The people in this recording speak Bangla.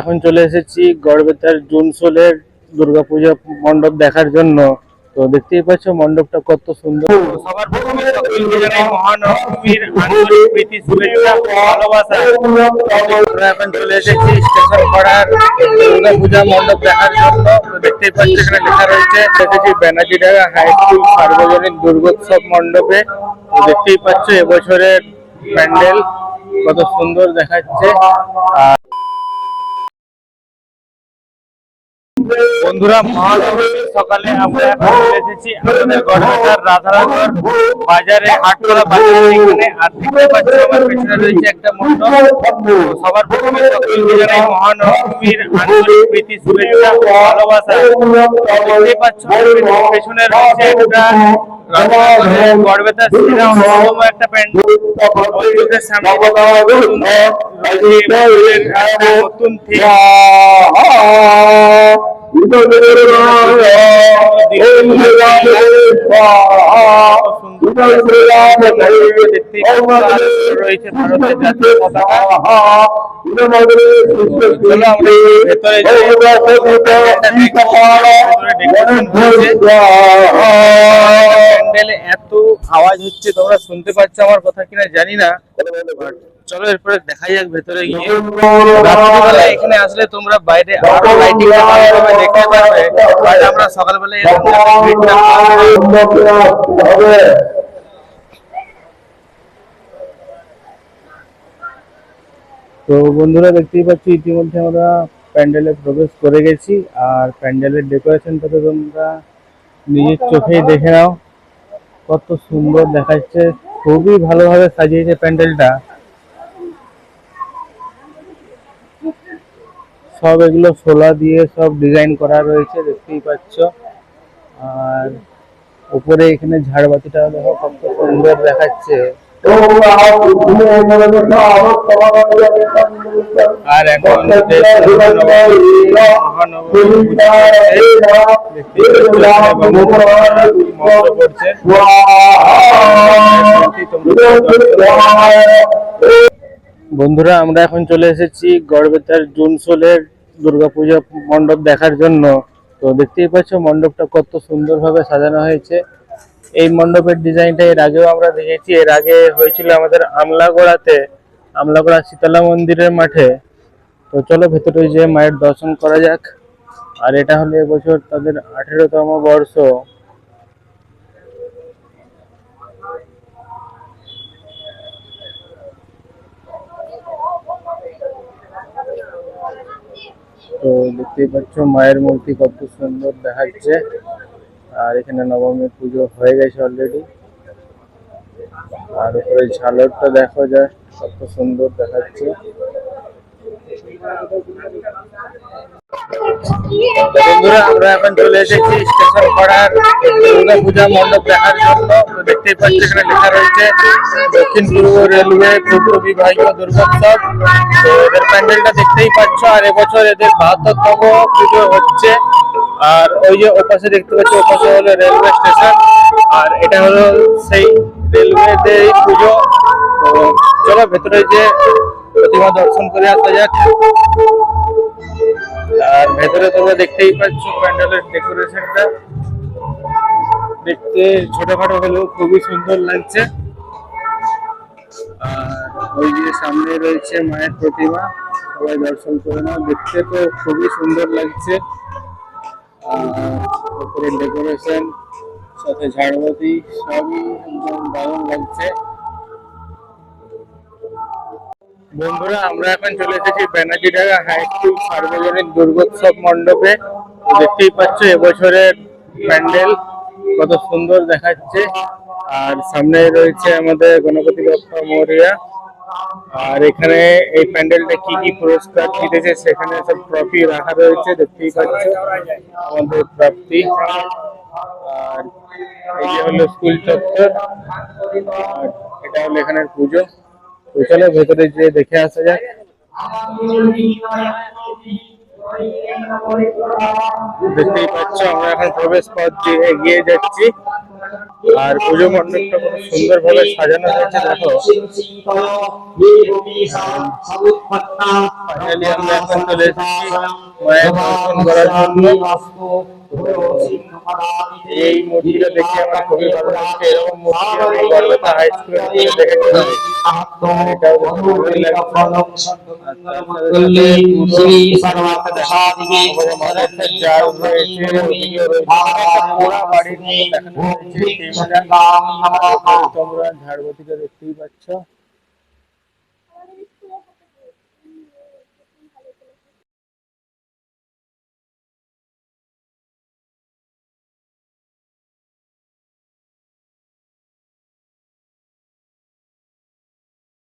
এখন চলে এসেছি গড়বেতার জুনসোলের দুর্গাপূজা মণ্ডপ দেখার জন্য। তো দেখতেই পাচ্ছ মণ্ডপটা কত সুন্দর। সবার প্রথমে সকলকে জানাই আন্তরিক প্রীতি শুভেচ্ছা ভালোবাসা। আমরা এখন চলে এসেছি স্টেশন পাড়ার দুর্গাপূজা মণ্ডপ দেখার জন্য। দেখতেই পাচ্ছ এখানে লেখা রয়েছে এসেছি ব্যানার্জিডাঙ্গা হাই স্কুল সার্বজনীন দুর্গোৎসব মণ্ডপে। দেখতেই পাচ্ছ এবছরের প্যান্ডেল কত সুন্দর দেখাচ্ছে। আর বন্ধুরা মহানবমীর সকালে আমরা এসেছি আমাদের গড়বেতার রাধানগর বাজারে, হাটতলা বাজারে। এখানে আর দেখতে পাচ্ছি আমার পেছনে রয়েছে একটা মণ্ডপ। সবার প্রথমে সকলকে মহানবমীর আন্তরিক প্রীতি শুভেচ্ছা ভালোবাসা। তো দেখতেই পাচ্ছ পেছনে রয়েছে একটা একটা প্যান্ডেল। নতুন রয়েছে ভারতের জাতীয় পতাকা ভেতরে এত আওয়াজ হচ্ছে, তোমরা শুনতে পাচ্ছ আমার কথা কিনা জানি না চলো এরপরে দেখা যাক ভেতরে গিয়ে এখানে আসলে তোমরা বাইরে দেখতে পারবে আমরা সকালবেলা। তো বন্ধুরা, দেখতেই পাচ্ছি, ইতিমধ্যে আমরা প্যান্ডেলে প্রবেশ করে গেছি, আর প্যান্ডেলের ডেকোরেশনটা তো তোমরা নিজের চোখেই দেখে নাও কত সুন্দর দেখাচ্ছে। খুবই ভালোভাবে সাজিয়েছে প্যান্ডেলটা। সব এগুলো সোলা দিয়ে সব ডিজাইন করা রয়েছে, দেখতেই পাচ্ছ। আর উপরে এখানে ঝাড়বাতিটা দেখো, কত সুন্দর দেখাচ্ছে। আর এখন। বন্ধুরা, আমরা এখন চলে এসেছি গড়বেতার জুনসোলের দুর্গাপূজা মণ্ডপ দেখার জন্য তো দেখতেই পাচ্ছ, মণ্ডপটা কত সুন্দরভাবে সাজানো হয়েছে এই মণ্ডপের ডিজাইনটা এর আগেও আমরা দেখেছি। এর আগে হয়েছিল আমাদের আমলাগোড়াতে, আমলাগোড়া শীতলা মন্দিরের মাঠে। তো চলো ভেতরে যে মায়ের দর্শন করা যাক। আর এটা হলো এবছর তাদের আঠেরোতম বর্ষ। তো দেখতেই পাচ্ছ মায়ের মূর্তি কত সুন্দর দেখাচ্ছে। আর এখানে নবমীর পুজো হয়ে গেছে অলরেডি আর উপরে ঝালরটা দেখো যায় কত সুন্দর দেখাচ্ছে। বন্ধুরা, আমরা এখন চলে এসেছি স্টেশন পাড়ার দুর্গা পূজা মণ্ডপ দেখার জন্য। দেখতেই পাচ্ছি এখানে লেখা রয়েছে, দক্ষিণ পূর্ব রেলওয়ে পূর্ব বিভাগীয় দুর্গোৎসব। তো এদের প্যান্ডেলটা দেখতেই পাচ্ছ, আর এবছর এদের বাহাত্তরতম পুজো হচ্ছে। আর ওই যে ওপাশে দেখতে পাচ্ছ, ওপাশে হলো রেলওয়ে স্টেশন। আর এটা হলো সেই রেলওয়েতে পুজো। তো চলো, ভেতরে যে প্রতিমা দর্শন করে আসা যাক। আর ভেতরে তোমরা দেখতেই পাচ্ছ প্যান্ডেলের ডেকোরেশনটা। দেখতে ছোটখাটো হলেও খুবই সুন্দর লাগছে। আর ওই যে সামনে রয়েছে মায়ের প্রতিমা, সবাই দর্শন করে নাও। দেখতে তো খুবই সুন্দর লাগছে। আর ডেকোরেশন, সাথে ঝাড়বাতি, সবই একদম দারুণ লাগছে। বন্ধুরা, আমরা এখন চলে এসেছি ব্যানার্জিডাঙ্গা হাই স্কুল সার্বজনীন দুর্গোৎসব মণ্ডপে। দেখতেই পাচ্ছ, এবছরের প্যান্ডেল কত সুন্দর দেখাচ্ছে। আর সামনে রয়েছে আমাদের গণপতি বাপ্পা মৌরিয়া। আর এখানে এই প্যান্ডেলটা কি কি পুরস্কার জিতেছে সেখানে সব ট্রফি রাখা রয়েছে, দেখতেই পাচ্ছ। আমাদের প্রাপ্তি আর এই যে হলো স্কুল চত্বর, আর এটা হলো এখানের পুজো। চলো ভেতরে যে দেখে আসা যাক দেখতেই পাচ্ছ, আমরা এখন প্রবেশ পথ দিয়ে এগিয়ে যাচ্ছি। আর পুজো মণ্ডপটা খুব সুন্দরভাবে সাজানো হয়েছে, দেখো। ফাইনালি আমরা এখন চলে এসেছি। মায়ের দর্শন করার জন্য। এই মূর্তিটা দেখে আমার খুবই ভালো লাগছে এরকম মূর্তি আমি হাই তোমরা দেখতেই পাচ্ছ।